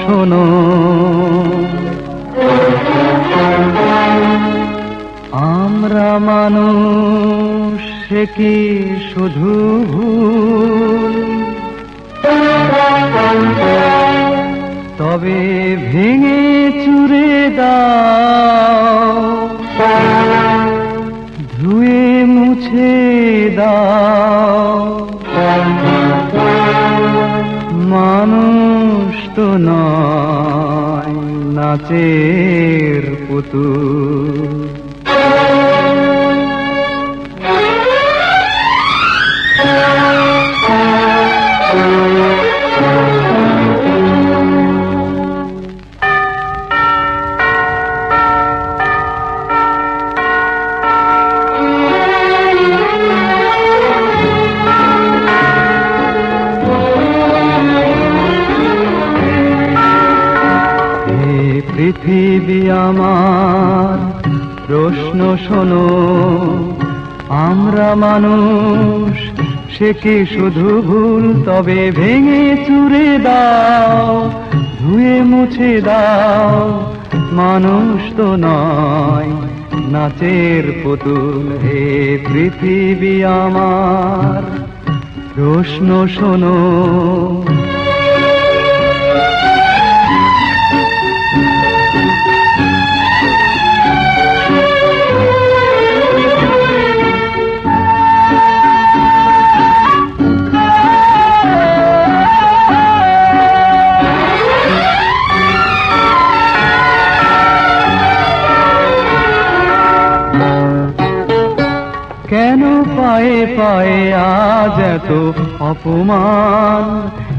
শোনো। আমরা মানুষ সে কি শুধু তবে ভেঙে চুরে দাও। নাচের পুতুল হে পৃথিবী আমার। প্রশ্ন শোনো, আমরা মানুষ, সে কি শুধু ভুল? তবে ভেঙে চুরে দাও, ধুয়ে মুছে দাও। মানুষ তো নয়, নাচের পুতুল হে পৃথিবী আমার। প্রশ্ন শোনো পায়ে পায়ে, আজ এত অপমান।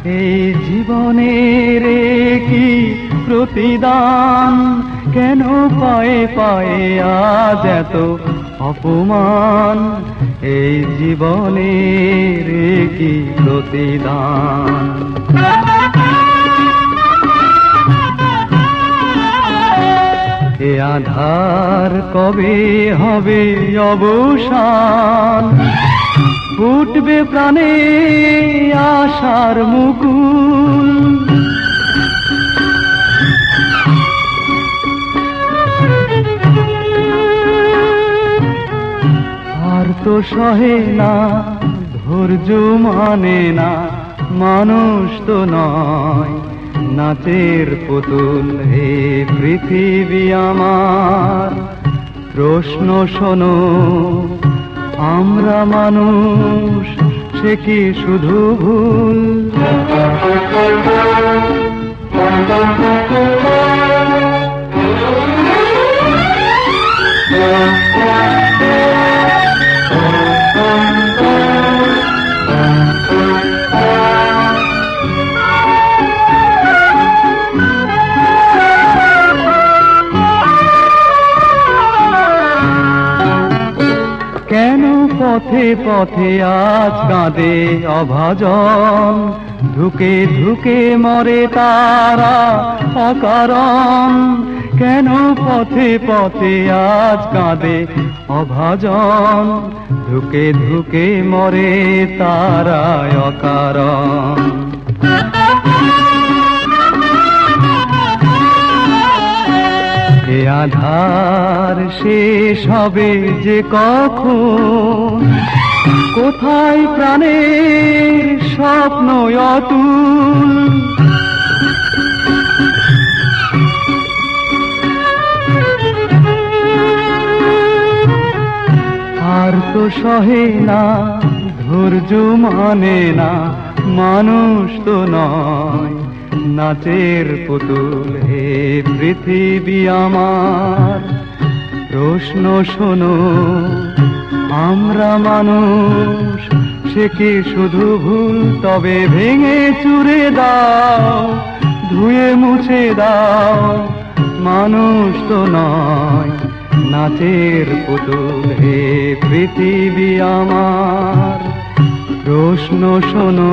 এই জীবনের কি প্রতিদান? কেন পায়ে পায়ে, আজ এত অপমান? এই জীবনের কি প্রতিদান? আধার কবে হবে অবসান? ফুটবে প্রাণে আশার মুকুল। আর তো সহে না, ধৈর্য মানে না, মানুষ তো নয়। নাচের পুতুল হে পৃথিবী আমার। প্রশ্ন শোনো আমরা মানুষ সে কি শুধু ভুল? কেন পথে পথে আজ কাঁদে অভাজন। ধুকে ধুকে মরে তারা অকারণ। কেন পথে পথে আজ কাঁদে অভাজন? ধুকে ধুকে মরে তারা অকারণ। এ আধার শেষ হবে যে কখন? কোথায় প্রাণের স্বপ্ন অতুল? আর তো সহে না, ধৈর্য মানে না, মানুষ তো নয়। নাচের পুতুল, হে পৃথিবী আমার। প্রশ্ন শোনো, আমরা মানুষ, সে কি শুধু ভুল? তবে ভেঙে চুরে দাও, ধুয়ে মুছে দাও। মানুষ তো নয়, নাচের পুতুল, হে পৃথিবী আমার। প্রশ্ন শোনো